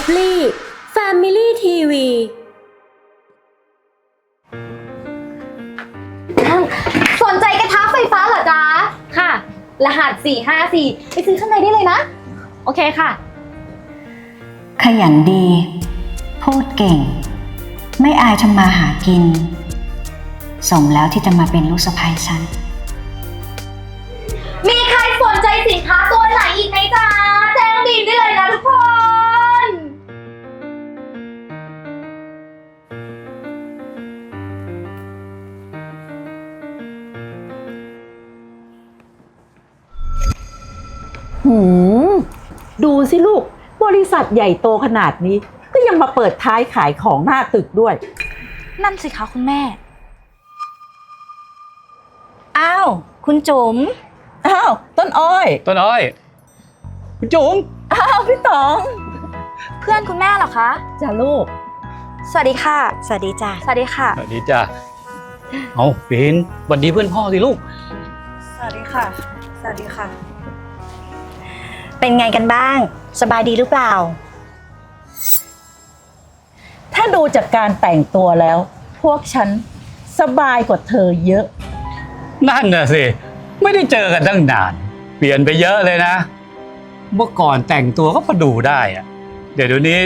Lovely Family TV สนใจกระทะไฟฟ้าเหรอจ๊ะ ค่ะ รหัส 454 ไปซื้อข้างในได้เลยนะ โอเคค่ะ ขยันดี พูดเก่ง ไม่อายทำมาหากิน สมแล้วที่จะมาเป็นลูกสะใภ้ฉัน มีใครสนใจสินค้าตัวไหนอีกไหมจ๊ะ แจ้งบีมได้เลยนะทุกค หืมดูสิลูก บริษัทใหญ่โตขนาดนี้ ก็ยังมาเปิดท้ายขายของหน้าตึกด้วย นั่นสิคะคุณแม่ อ้าว คุณจุ๋ม อ้าว ต้นอ้อยต้นอ้อยคุณจุ๋มอ้าวพี่ต๋องเพื่อนคุณแม่เหรอคะ จ้าลูก สวัสดีค่ะ สวัสดีจ้ะ สวัสดีค่ะ สวัสดีจ้ะเอาปีนสวัสดีเพื่อนพ่อสิลูก สวัสดีค่ะ สวัสดีค่ะ เป็นไงกันบ้าง สบายดีหรือเปล่า ถ้าดูจากการแต่งตัวแล้ว พวกฉันสบายกว่าเธอเยอะ นั่นน่ะสิ ไม่ได้เจอกันตั้งนาน เปลี่ยนไปเยอะเลยนะ เมื่อก่อนแต่งตัวก็พอดูได้อะเดี๋ยวเดี๋ยวนี้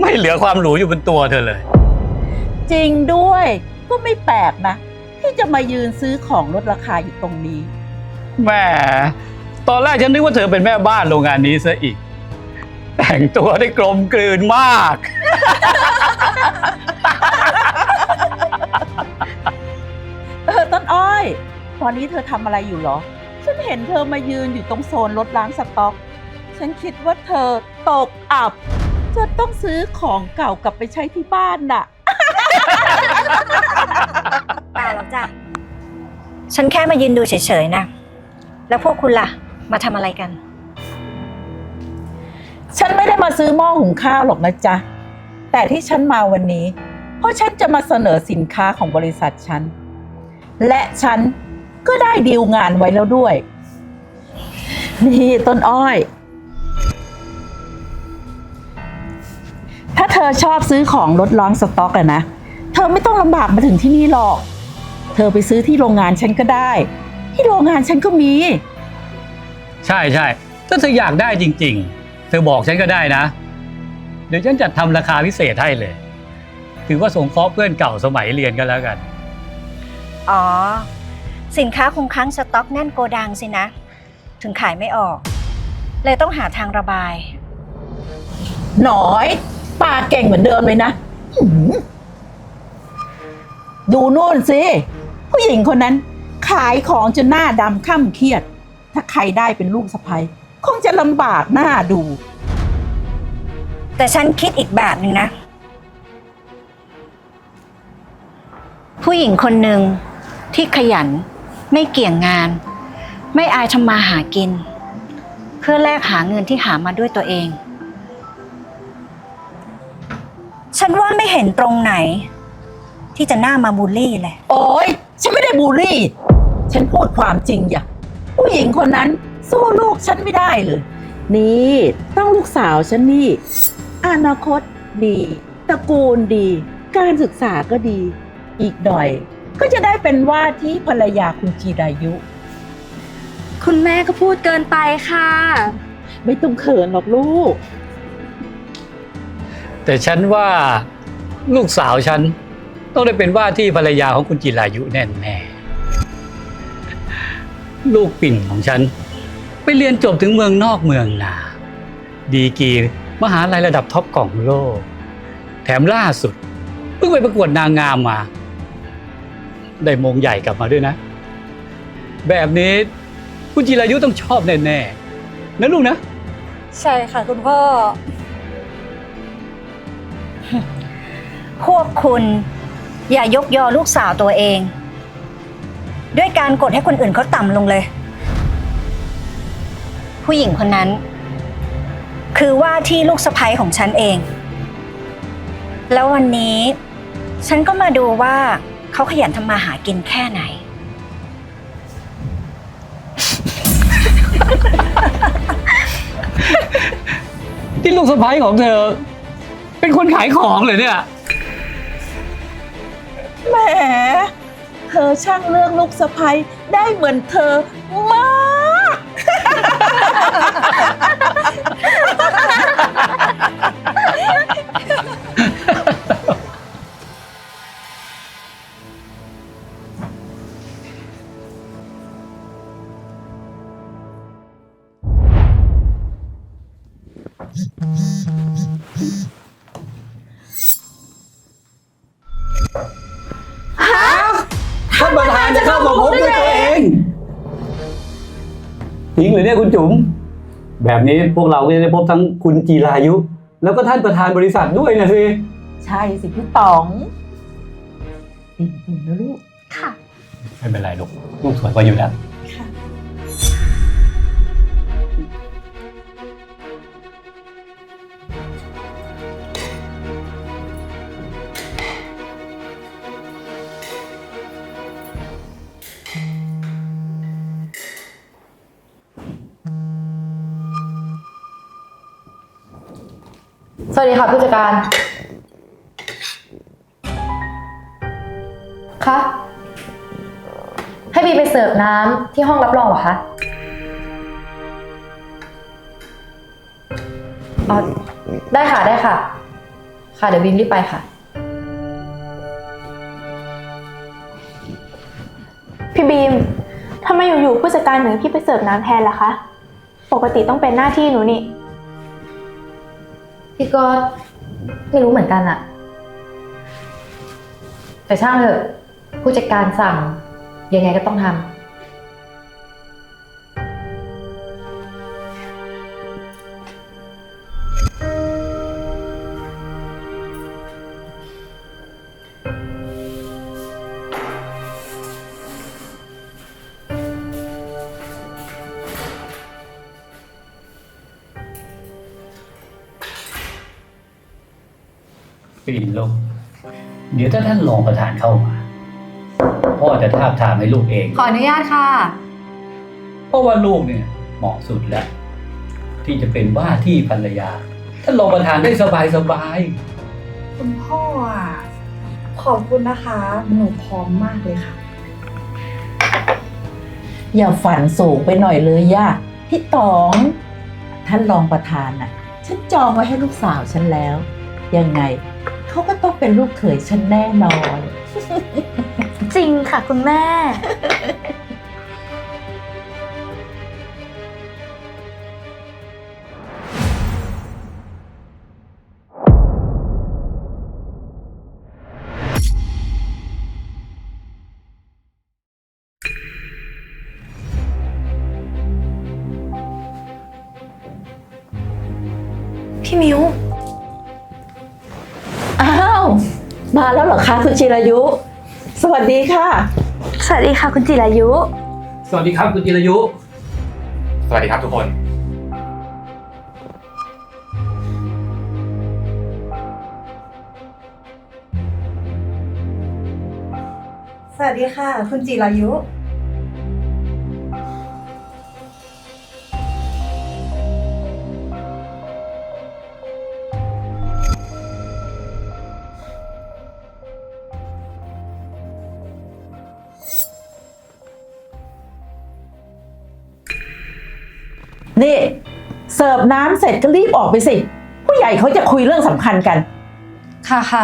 ไม่เหลือความหรูอยู่บนตัวเธอเลย จริงด้วยก็ไม่แปลกนะ ที่จะมายืนซื้อของลดราคาอยู่ตรงนี้ แหม่ ตอนแรกฉันนึกว่าเธอเป็นแม่บ้านโรงงานนี้ซะอีก แต่งตัวได้กลมกลืนมาก เออต้นอ้อย ตอนนี้เธอทำอะไรอยู่เหรอ ฉันเห็นเธอมายืนอยู่ตรงโซนรถล้างสต็อก ฉันคิดว่าเธอตกอับจนต้องซื้อของเก่ากลับไปใช้ที่บ้านน่ะ เปล่าหรอกจ้ะ ฉันแค่มายืนดูเฉยๆนะ แล้วพวกคุณล่ะ มาทำอะไรกัน ฉันไม่ได้มาซื้อหม้อหุงข้าวหรอกนะจ๊ะ แต่ที่ฉันมาวันนี้ เพราะฉันจะมาเสนอสินค้าของบริษัทฉัน และฉันก็ได้ดีลงานไว้แล้วด้วย นี่ต้นอ้อย ถ้าเธอชอบซื้อของลดล้างสต็อกอะนะ เธอไม่ต้องลำบากมาถึงที่นี่หรอก เธอไปซื้อที่โรงงานฉันก็ได้ ที่โรงงานฉันก็มี ใช่ใช่ถ้าเธออยากได้จริง ๆ เธอบอกฉันก็ได้นะ เดี๋ยวฉันจัดทำราคาพิเศษให้เลย ถือว่าสงเคราะห์เพื่อนเก่าสมัยเรียนกันแล้วกัน อ๋อ สินค้าคงค้างสต็อกแน่นโกดังสินะ ถึงขายไม่ออก เลยต้องหาทางระบาย หน้อยปากเก่งเหมือนเดิมเลยนะหืมดูโน่นสิ ผู้หญิงคนนั้น ขายของจนหน้าดำข้ามเครียด ถ้าใครได้เป็นลูกสะใภ้คงจะลำบากหน้าดู แต่ฉันคิดอีกแบบหนึ่งนะ ผู้หญิงคนหนึ่งที่ขยันไม่เกี่ยงงาน ไม่อายทำมาหากิน เพื่อแลกหาเงินที่หามาด้วยตัวเอง ฉันว่าไม่เห็นตรงไหน ที่จะน่ามาบูลลี่เลย โอ๊ย ฉันไม่ได้บูลลี่ ฉันพูดความจริงอย่า ผู้หญิงคนนั้นสู้ลูกฉันไม่ได้เลย นี่ต้องลูกสาวฉันนี่ อนาคตดีตระกูลดี การศึกษาก็ดี อีกหน่อย ก็จะได้เป็นว่าที่ภรรยาคุณจีรายุ คุณแม่ก็พูดเกินไปค่ะ ไม่ต้องเขินหรอกลูก แต่ฉันว่าลูกสาวฉันต้องได้เป็นว่าที่ภรรยาของคุณจิรายุแน่แน่ๆ ลูกปิ่นของฉัน ไปเรียนจบถึงเมืองนอกเมืองนาดีกรีมหาลัยระดับท็อปของโลก แถมล่าสุดเพิ่งไปประกวดนางงามมา ได้มงใหญ่กลับมาด้วยนะ แบบนี้คุณจิรายุต้องชอบแน่ๆนะลูกนะ ใช่ค่ะคุณพ่อ พวกคุณอย่ายกยอลูกสาวตัวเอง ด้วยการกดให้คนอื่นเขาต่ำลงเลย ผู้หญิงคนนั้น คือว่าที่ลูกสะใภ้ของฉันเอง แล้ววันนี้ ฉันก็มาดูว่าเขาขยันทำมาหากินแค่ไหน ที่ลูกสะใภ้ของเธอ เป็นคนขายของเลยเนี่ย แหม เธอช่างเลื่อกลูกสะใภ้ได้เหมือนเธอมากท่ เข้ามาพบด้วยตัวเองจริงหรือเนี่ยคุณจุ๋มแบบนี้พวกเราก็จะได้พบทั้งคุณจีรายุ แล้วก็ท่านประธานบริษัทด้วยนะสิใช่สิพี่ต๋องอิ่มๆนะลูกค่ะ ไม่เป็นไรลูกลูกสวยกว่าอยู่แล้ว วัสดีค่ะผู้จัดการ คะ ให้บีไปเสิร์ฟน้ำที่ห้องรับรองเหรอคะ อ๋อ ได้ค่ะได้ค่ะ ค่ะเดี๋ยวบินรีบไปค่ะ พี่บีมทำไมอยู่ๆผู้จัดการหนือพี่ไปเสิร์ฟน้ำแทนล่ะคะ ปกติต้องเป็นหน้าที่หนูนี่ พี่ก็ไม่รู้เหมือนกันอะแต่ช่างเถอะผู้จัดการสั่งยังไงก็ต้องทำ เดี๋ยวถ้าท่านรองประธานเข้ามา พ่อจะทาบทามให้ลูกเอง ขออนุญาตค่ะ เพราะว่าลูกเนี่ยเหมาะสุดแล้ว ที่จะเป็นว่าที่ภรรยา ท่านรองประธานได้สบายสบายคุณพ่ออะขอบคุณนะคะหนูพร้อมมากเลยค่ะ อย่าฝันสูงไปหน่อยเลยย่าพี่ต๋อง ท่านรองประธานน่ะ ฉันจองไว้ให้ลูกสาวฉันแล้ว ยังไง เขาก็ต้องเป็นลูกเขยฉันแน่นอน จริงค่ะคุณแม่ พี่มิว มาแล้วเหรอคะคุณจิรายุ สวัสดีค่ะ สวัสดีค่ะคุณจิรายุ สวัสดีครับคุณจิรายุ สวัสดีครับทุกคน สวัสดีค่ะ คุณจิรายุ เสิร์ฟน้ำเสร็จก็รีบออกไปสิ ผู้ใหญ่เขาจะคุยเรื่องสำคัญกัน ค่ะค่ะ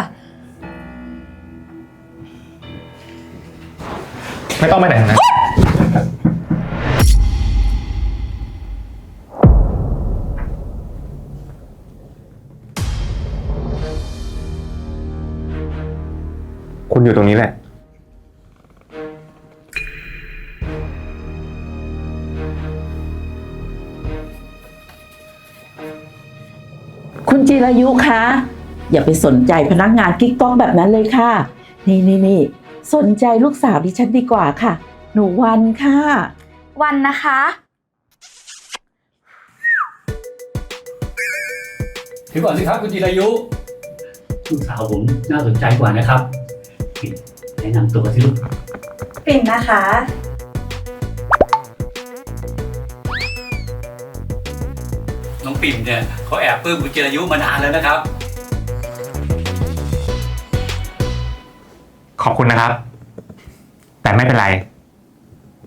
ไม่ต้องไปไหนทั้งนั้น รายุคะอย่าไปสนใจพนักงานกิ๊กก๊อกแบบนั้นเลยค่ะ นี่นี่นี่สนใจลูกสาวดิฉันดีกว่าค่ะ หนูวันค่ะ วันนะคะถือก่อนสิครับคุณจิรายุ ลูกสาวผมน่าสนใจกว่านะครับ แนะนำตัวสิลูก ปิ่นนะคะ น้องปิ่มเนี่ยเขาแอบปลื้มคุณจิรายุมานานแล้วนะครับ ขอบคุณนะครับ แต่ไม่เป็นไร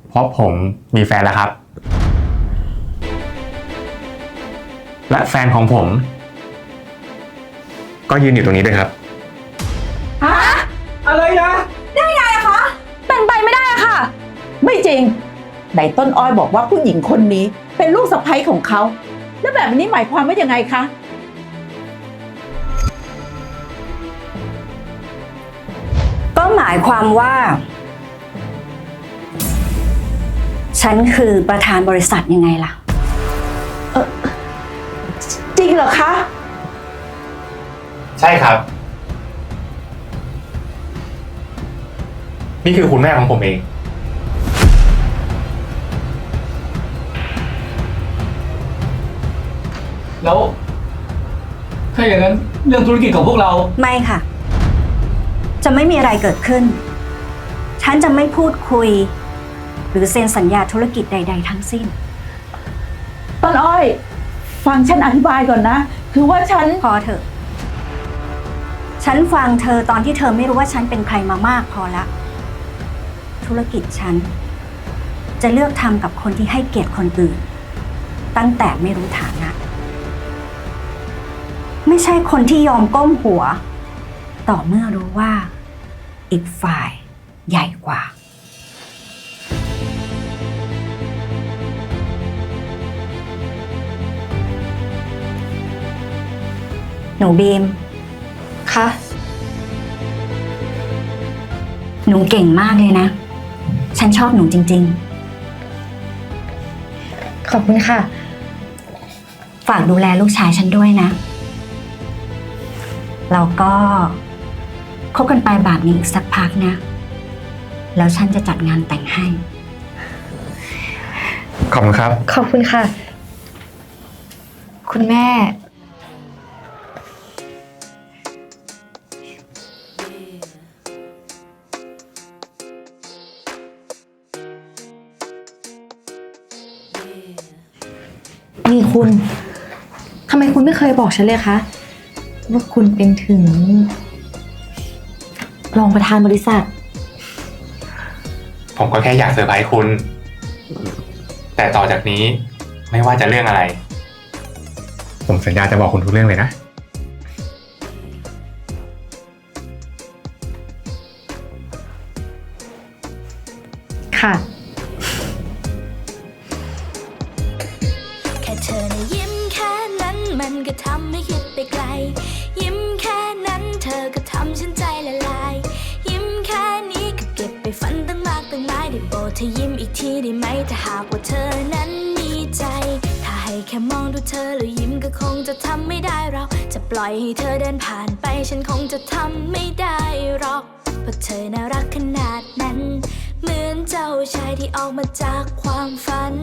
เพราะผมมีแฟนแล้วครับ และแฟนของผม ก็ยืนอยู่ตรงนี้ด้วยครับอะไรนะเป็นไปไม่ได้อะค่ะ ไม่จริงไหนต้นอ้อยบอกว่าผู้หญิงคนนี้เป็นลูกสะใภ้ของเขา แล้วแบบนี้หมายความว่ายังไงคะ ก็หมายความว่า ฉันคือประธานบริษัทยังไงล่ะ จริงเหรอคะ ใช่ครับ นี่คือคุณแม่ของผมเอง แล้ว ถ้าอย่างนั้นเรื่องธุรกิจของพวกเรา ไม่ค่ะ จะไม่มีอะไรเกิดขึ้น ฉันจะไม่พูดคุย หรือเซ็นสัญญาธุรกิจใด ๆ ทั้งสิ้น ต้นอ้อย ฟังฉันอธิบายก่อนนะ คือว่าฉัน พอเถอะ ฉันฟังเธอตอนที่เธอไม่รู้ว่าฉันเป็นใครมามากพอละ ธุรกิจฉัน จะเลือกทำกับคนที่ให้เกียรติคนอื่น ตั้งแต่ไม่รู้ฐานะ ไม่ใช่คนที่ยอมก้มหัว ต่อเมื่อรู้ว่า อีกฝ่ายใหญ่กว่า หนูบีม คะ หนูเก่งมากเลยนะ ฉันชอบหนูจริง ขอบคุณค่ะ ๆ ฝากดูแลลูกชายฉันด้วยนะ เราก็คบกันไปแบบนี้อีกสักพักนะ แล้วฉันจะจัดงานแต่งให้ ขอบคุณครับ ขอบคุณค่ะ คุณแม่ นี่คุณ ทำไมคุณไม่เคยบอกฉันเลยคะ ว่าคุณเป็นถึง รองประธานบริษัท ผมก็แค่อยากเซอร์ไพรส์คุณ แต่ต่อจากนี้ไม่ว่าจะเรื่องอะไร ผมสัญญาจะบอกคุณทุกเรื่องเลยนะ ค่ะ ละลาย ยิ้มแค่นี้ก็เก็บไปฝันตั้งมากตั้งหลายได้โปรดเธอยิ้มอีกทีได้ไหมถ้าหากว่าเธอนั้นมีใจ ถ้าให้แค่มองดูเธอแล้วยิ้มก็คงจะทำไม่ได้เราจะปล่อยให้เธอเดินผ่านไปฉันคงจะทำไม่ได้หรอกเพราะเธอน่ารักขนาดนั้น เหมือนเจ้าชายที่ออกมาจากความฝัน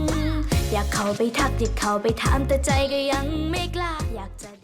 อยากเข้าไปทักอยากเข้าไปถามแต่ใจก็ยังไม่กล้าอยากจะ